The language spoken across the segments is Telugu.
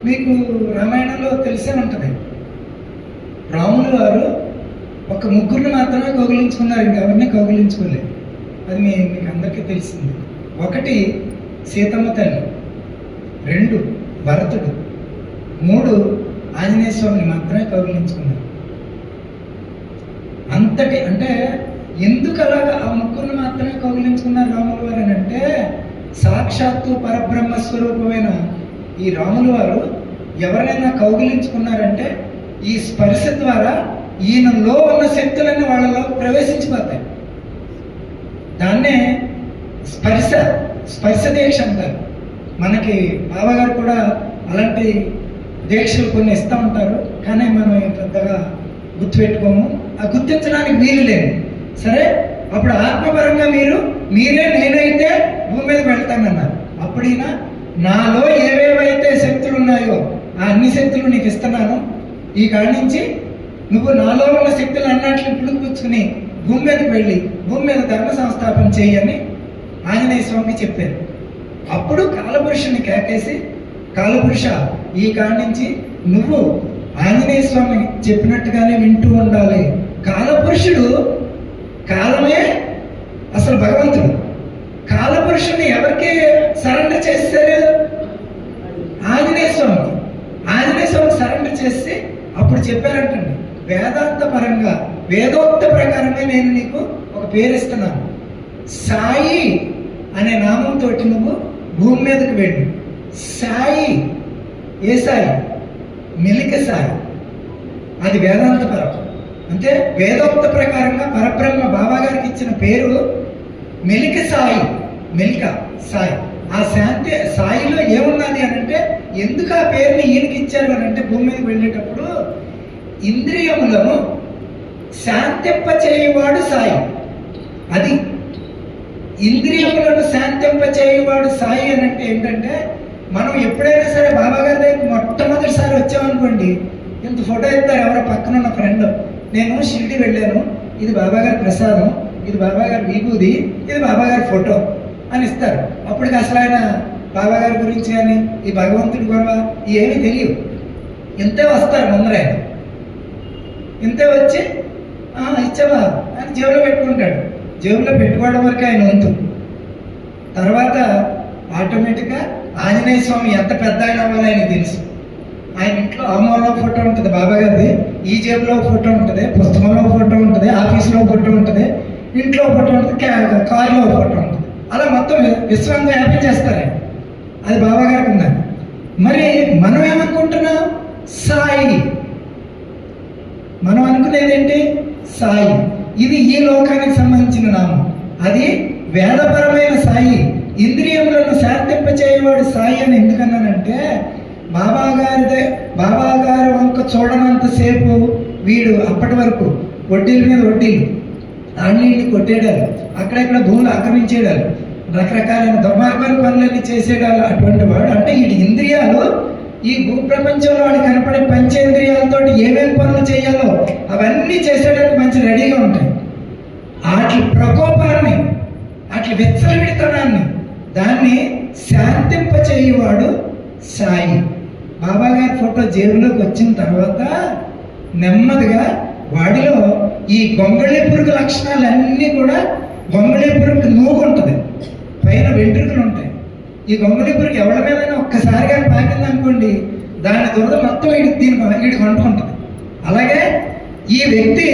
మీకు రామాయణంలో తెలిసే ఉంటుంది. రాములు వారు ఒక ముగ్గురిని మాత్రమే కౌగిలించుకున్నారు ఇంకెవరిని కౌగిలించుకోలేదు. అది మీ మీకు అందరికీ తెలిసింది. ఒకటి సీతమ్మ తల్లి. రెండు భరతుడు. మూడు ఆంజనేయ స్వామిని మాత్రమే కౌగిలించుకున్నారు. అంతటి అంటే ఎందుకు అలాగా ఆ ముగ్గురిని మాత్రమే కౌగిలించుకున్నారు రాముల వారు అని అంటే సాక్షాత్తు పరబ్రహ్మ స్వరూపమైన ఈ రాములు వారు ఎవరైనా కౌగిలించుకున్నారంటే ఈ స్పర్శ ద్వారా ఈయనలో ఉన్న శక్తులన్నీ వాళ్ళలో ప్రవేశించిపోతాయి. దాన్నే స్పర్శ స్పర్శ దీక్ష అంటారు. మనకి బాబాగారు కూడా అలాంటి దీక్షలు కొన్ని ఇస్తూ ఉంటారు కానీ మనం పెద్దగా గుర్తుపెట్టుకోము. ఆ గుర్తించడానికి వీలు లేదు. సరే అప్పుడు ఆత్మపరంగా మీరు మీరే నేనైతే భూమి మీద వెళ్తానన్నారు. అప్పుడైనా నాలో ఏవే ఏవైతే శక్తులు ఉన్నాయో ఆ అన్ని శక్తులు నీకు ఇస్తున్నాను. ఈ కాడి నుంచి నువ్వు నాలో ఉన్న శక్తులు అన్నట్లు పులుకుపుచ్చుకుని భూమి మీదకి వెళ్ళి భూమి మీద ధర్మ సంస్థాపన చేయని ఆంజనేయ స్వామికి చెప్పారు. అప్పుడు కాలపురుషుని కేకేసి కాలపురుష ఈ కాడి నుంచి నువ్వు ఆంజనేయ స్వామి చెప్పినట్టుగానే వింటూ ఉండాలి. కాలపురుషుడు కాలమే అసలు భగవంతుడు. కాలపురుషుని ఎవరికి సరెండర్ చేస్తారు ఆంజనేయ స్వామి ఆంజనేయ స్వామి సరెండర్ చేస్తే అప్పుడు చెప్పారంటండి వేదాంత పరంగా వేదోక్త ప్రకారమే నేను నీకు ఒక పేరు ఇస్తున్నాను. సాయి అనే నామంతో నువ్వు భూమి మీదకి వెళ్ళు. సాయి ఏ సాయి? మెలిక సాయి. అది వేదాంత పరం అంటే వేదోక్త ప్రకారంగా పరబ్రహ్మ బాబా గారికి ఇచ్చిన పేరు మెలిక సాయి మెలిక సాయి. ఆ శాంతి సాయిలో ఏమున్నది అని అంటే ఎందుకు ఆ పేరుని ఈయనకి ఇచ్చారు అని అంటే భూమి మీదకి వెళ్ళేటప్పుడు ఇంద్రియములను శాంతింప చేయవాడు సాయి. అది ఇంద్రియములను శాంతింప చేయవాడు సాయి అని అంటే ఏంటంటే మనం ఎప్పుడైనా సరే బాబా గారి దగ్గరికి మొట్టమొదటిసారి వచ్చామనుకోండి ఇంత ఫోటో ఇస్తారు ఎవరో పక్కన ఉన్న ఫ్రెండ్. నేను షిరిడి వెళ్ళాను. ఇది బాబాగారి ప్రసాదం. ఇది బాబాగారి విభూది ఇది బాబాగారి ఫోటో. అని ఇస్తారు. అప్పటికి అసలు ఆయన బాబా గారి గురించి కానీ ఈ భగవంతుడి గొడవ ఏమీ తెలియవు. ఇంతే వస్తారు ముందర. ఆయన ఇంతే వచ్చి "ఆ, ఇచ్చావా? అని జేబులో పెట్టుకుంటాడు. జేబులో పెట్టుకోవడం వరకు ఆయన వంతు. తర్వాత ఆటోమేటిక్గా ఆంజనేయ స్వామి ఎంత పెద్ద ఆయన అవ్వాలో ఆయనకు తెలుసు. ఆయన ఇంట్లో అమ్మవారిలో ఫోటో ఉంటుంది బాబా గారిది. ఈ జేబులో ఫోటో ఉంటుంది పుస్తకంలో ఫోటో ఉంటుంది ఆఫీస్లో ఫోటో ఉంటుంది ఇంట్లో ఫోటో ఉంటుంది క్యా- కారులో ఫోటో ఉంటుంది. అలా మొత్తం విశ్వంగా హ్యాపీ చేస్తారు? అది బాబా గారికి ఉందని మరి మనం ఏమనుకుంటున్నాం సాయి. మనం అనుకునేది ఏంటి సాయి. ఇది ఈ లోకానికి సంబంధించిన నామం. అది వేదపరమైన సాయి. ఇంద్రియములను శాంతింప చేయవాడు సాయి అని ఎందుకన్నానంటే బాబా గారిదే బాబా గారి వంక చూడనంతసేపు వీడు అప్పటి వరకు వడ్డీల మీద వడ్డీలు అన్నింటిని కొట్టేయడాలు. అక్కడెక్కడ భూములు ఆక్రమించేయడాలు. రకరకాలైన దుర్మార్గమైన పనులన్నీ చేసేయడాలు అటువంటి వాడు. అంటే ఈ ఇంద్రియాలు ఈ భూ ప్రపంచంలో వాడు కనపడే పంచేంద్రియాలతో ఏమేమి పనులు చేయాలో అవన్నీ చేసేయడానికి మంచి రెడీగా ఉంటాయి. వాటి ప్రకోపాన్ని వాటి విచ్చలవిడితనాన్ని దాన్ని శాంతింపచేయువాడు సాయి. బాబా గారి ఫోటో జేబులోకి వచ్చిన తర్వాత నెమ్మదిగా వాడిలో ఈ గొంగళి పురుగు లక్షణాలన్నీ కూడా గొంగళి పురుగుకి నూగుంటుంది. పైన వెంట్రుకలు ఉంటాయి. ఈ గొంగళి ఎవరి మీదైనా ఒక్కసారిగా పాకింది అనుకోండి దాని దురద మొత్తం వీడి దీని వీడికి ఉంటుంది. అలాగే ఈ వ్యక్తి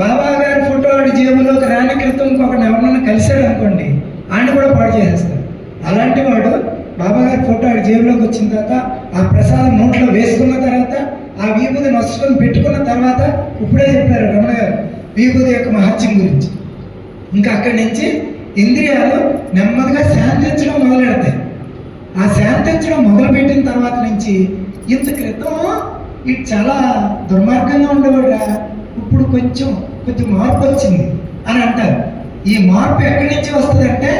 బాబా గారి ఫోటో వాడి జేబులోకి రాని క్రితం ఇంకొకటి ఎవరినైనా కలిశాడు అనుకోండి ఆయన కూడా పాడు చేసేస్తాడు అలాంటి వాడు బాబా గారి ఫోటో ఆడి జేబులోకి వచ్చిన తర్వాత ఆ ప్రసాదం నోట్లో వేసుకున్న తర్వాత ఆ వీపుది నష్టం పెట్టుకున్న తర్వాత ఇప్పుడే చెప్పారు రమణ గారు విభూది యొక్క మహత్యం గురించి. ఇంకా అక్కడి నుంచి ఇంద్రియాలు నెమ్మదిగా శాంతించడం మొదలెడతాయి. ఆ శాంతించడం మొదలుపెట్టిన తర్వాత నుంచి ఇంత క్రితం ఇది చాలా దుర్మార్గంగా ఉండేవాడురా ఇప్పుడు కొంచెం కొంచెం మార్పు వచ్చింది అని అంటారు. ఈ మార్పు ఎక్కడి నుంచి వస్తుందంటే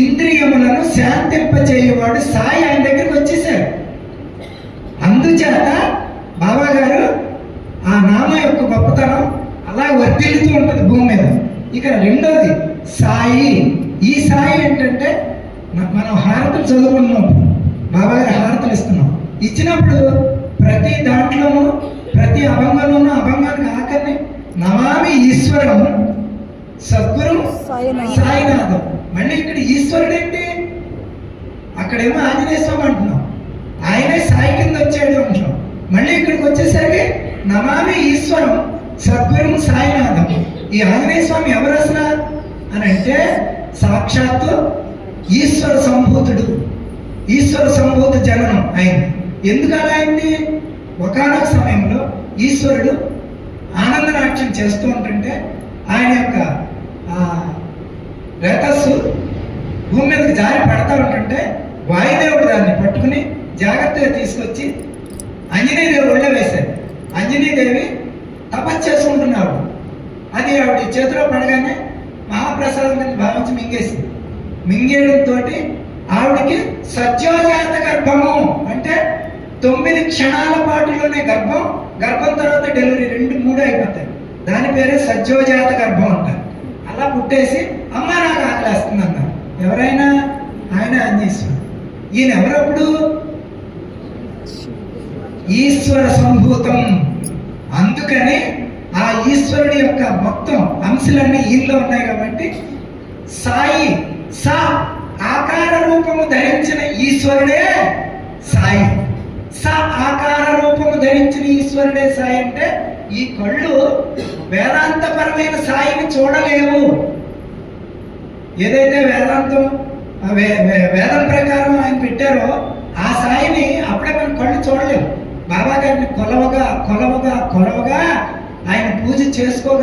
ఇంద్రియములను శాంతింపచేయవాడు సాయి ఆయన దగ్గరికి వచ్చేసారు అందుచేత బాబా గారు ఆ నామ యొక్క గొప్పతనం అలా వర్తిల్లుతూ ఉంటుంది భూమి మీద. ఇక రెండోది సాయి. ఈ సాయి ఏంటంటే మనం హారతులు చదువుకున్నాం. బాబా గారి హారతులు ఇస్తున్నాం. ఇచ్చినప్పుడు ప్రతి దాంట్లోనూ ప్రతి అభంగంలోనూ అభంగానికి ఆఖరిని నమామి ఈశ్వరం సద్గురు సాయినాథం. సాయినాథం. మళ్ళీ ఇక్కడ ఈశ్వరుడు ఏంటి? అక్కడేమో ఆంజనేయ స్వామి అంటున్నాం. ఆయనే సాయి కింద వచ్చాడు అంటున్నాం. మళ్ళీ ఇక్కడికి వచ్చేసరికి నమామి ఈశ్వరం సద్గురు సాయినాథం. ఈ ఆంజనేయ స్వామి ఎవరు అసలు? అని అంటే సాక్షాత్తు ఈశ్వర సంభూతుడు. ఈశ్వర సంభూత జననం ఆయన ఎందుకు అలా అయింది? ఒకనొక సమయంలో ఈశ్వరుడు ఆనందనాట్యం చేస్తూ ఉంటుంటే ఆయన యొక్క ఆ, రేతస్సు భూమి మీదకి జారి పడతా ఉంటుంటే వాయుదేవుడు దాన్ని పట్టుకుని జాగ్రత్తగా తీసుకొచ్చి అంజనీదేవి ఒళ్ళో వేశాడు. అంజనీదేవి తపస్సు చేసుకుంటున్నాడు అది ఆవిడ చేతిలో పడగానే మహాప్రసాదం భావించి మింగేసింది. మింగేయడంతో ఆవిడకి సత్యోజాత గర్భము అంటే తొమ్మిది క్షణాల పాటులోనే గర్భం గర్భం తర్వాత డెలివరీ రెండు మూడు అయిపోతాయి. దాని పేరే సత్యోజాత గర్భం అంటారు. అలా పుట్టేసి అమ్మ నాకు ఆకలేస్తుంది అన్నారు ఎవరైనా? ఆయన అంజేశ్వరుడు ఈయన ఎవరప్పుడు ఈశ్వర సంభూతం. అందుకని ఆ ఈశ్వరుడి యొక్క మొత్తం అంశాలన్నీ ఈయనలో ఉన్నాయి కాబట్టి సాయి సా ఆకార రూపము ధరించిన ఈశ్వరుడే సాయి. స ఆకార రూపము ధరించిన ఈశ్వరుడే సాయి అంటే ఈ కళ్ళు వేదాంతపరమైన సాయిని చూడలేవు. ఏదైతే వేదాంతం వే- వే- వేదం ప్రకారం ఆయన పెట్టారో ఆ సాయిని అప్పుడే మనం కళ్ళు చూడలేము. బాబా గారిని కొలవగా కొలవగా కొలవగా ఆయన పూజ చేసుకోగా